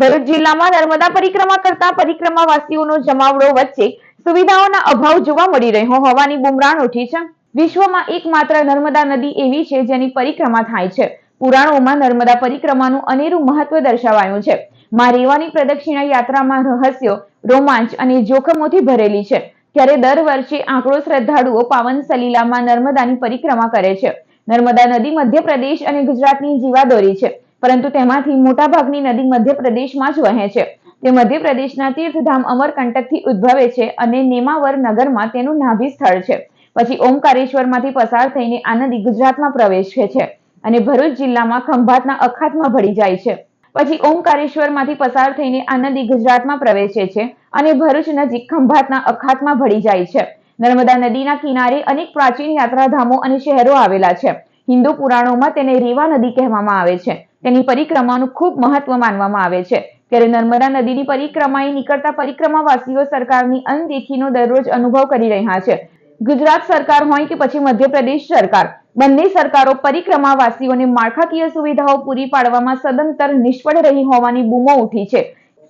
ભરૂચ જિલ્લામાં નર્મદા પરિક્રમા કરતા પરિક્રમાવાસીઓનો જમાવડો વચ્ચે સુવિધાઓના અભાવ જોવા મળી રહ્યો હોવાની બુમરાણ ઉઠી છે. વિશ્વમાં એકમાત્ર નર્મદા નદી એવી છે જેની પરિક્રમા થાય છે. પુરાણોમાં નર્મદા પરિક્રમાનું અનેરું મહત્વ દર્શાવાયું છે. માં રેવાની પ્રદક્ષિણા યાત્રામાં રહસ્યો, રોમાંચ અને જોખમોથી ભરેલી છે. ત્યારે દર વર્ષે આંકડો શ્રદ્ધાળુઓ પાવન સલીલામાં નર્મદાની પરિક્રમા કરે છે. નર્મદા નદી મધ્યપ્રદેશ અને ગુજરાતની જીવાદોરી છે. પરંતુ તેમાંથી મોટાભાગની નદી મધ્યપ્રદેશમાં જ વહે છે. તે મધ્યપ્રદેશના તીર્થધામ અમરકંટકથી ઉદ્ભવે છે અને નેમાવર નગરમાં તેનું નાભી સ્થળ છે. પછી ઓમકારેશ્વરમાંથી પસાર થઈને આ નદી ગુજરાતમાં પ્રવેશે છે અને ભરૂચ જિલ્લામાં ખંભાતના અખાતમાં ભળી જાય છે. પછી ઓમકારેશ્વરમાંથી પસાર થઈને આ નદી ગુજરાતમાં પ્રવેશે છે અને ભરૂચ નજીક ખંભાતના અખાતમાં ભળી જાય છે. નર્મદા નદીના કિનારે અનેક પ્રાચીન યાત્રાધામો અને શહેરો આવેલા છે. હિન્દુ પુરાણોમાં તેને રેવા નદી કહેવામાં આવે છે. તેની પરિક્રમાનું ખૂબ મહત્વ માનવામાં આવે છે. ત્યારે નર્મદા નદીની પરિક્રમાએ નીકળતા પરિક્રમાવાસીઓ સરકારની અનદેખીનો દરરોજ અનુભવ કરી રહ્યા છે. ગુજરાત સરકાર હોય કે પછી મધ્યપ્રદેશ સરકાર, બંને સરકારો પરિક્રમાવાસીઓને માળખાકીય સુવિધાઓ પૂરી પાડવામાં સદંતર નિષ્ફળ રહી હોવાની બૂમો ઉઠી છે.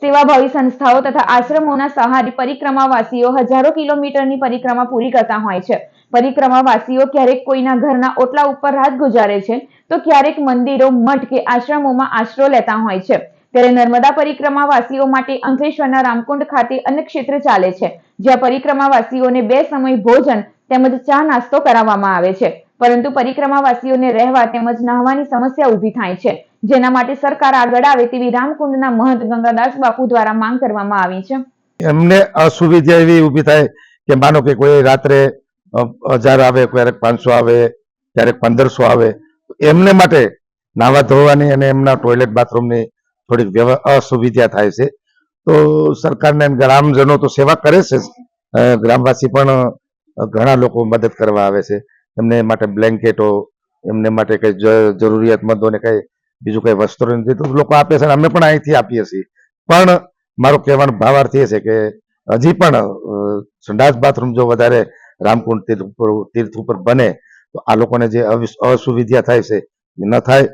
સેવાભાવી સંસ્થાઓ તથા આશ્રમોના સહારે પરિક્રમાવાસીઓ હજારો કિલોમીટરની પરિક્રમા પૂરી કરતા હોય છે. પરિક્રમાવાસીઓ ક્યારેક કોઈના ઘરના ઓટલા ઉપર રાત ગુજારે છે, તો ક્યારેક મંદિરો, મઠ કે આશ્રમોમાં આશરો લેતા હોય છે. ત્યારે નર્મદા પરિક્રમાવાસીઓ માટે અંકલેશ્વરના રામકુંડ ખાતે અન્નક્ષેત્ર ચાલે છે, જ્યાં પરિક્રમાવાસીઓને બે સમય ભોજન તેમજ ચા નાસ્તો કરાવવામાં આવે છે. પરંતુ પરિક્રમાવાસીઓને રહેવા તેમજ નાહવાની સમસ્યા ઊભી થાય છે. જેના માટે સરકાર આગળ આવે તેવી રામકુંડના મહંત ગંગાદાસ બાપુ દ્વારા માંગ કરવામાં આવી છે. એમને અસુવિધા એવી ઊભી થાય કે માનો કે કોઈ રાત્રે હજાર આવે, ક્યારેક પાંચસો આવે, ક્યારેક પંદરસો આવે. એમને માટે નાવા ધોવાની અને એમના ટોયલેટ બાથરૂમની થોડીક અસુવિધા થાય છે. તો સરકારને ગ્રામજનો તો સેવા કરે છે. ગ્રામવાસી પણ ઘણા લોકો મદદ કરવા આવે છે. એમને માટે બ્લેન્કેટો, એમને માટે કઈ જરૂરિયાતમંદોને કઈ બીજું કઈ વસ્ત્રો નથી. તો લોકો આપે છે અમે પણ અહીંથી આપીએ છીએ. પણ મારો કહેવાનો ભાવાર્થ એ છે કે હજી પણ સંડાસ બાથરૂમ જો વધારે રામકુંડ તીર્થ ઉપર તીર્થ ઉપર બને, તો આ લોકોને જે અસુવિધા થાય છે ન થાય.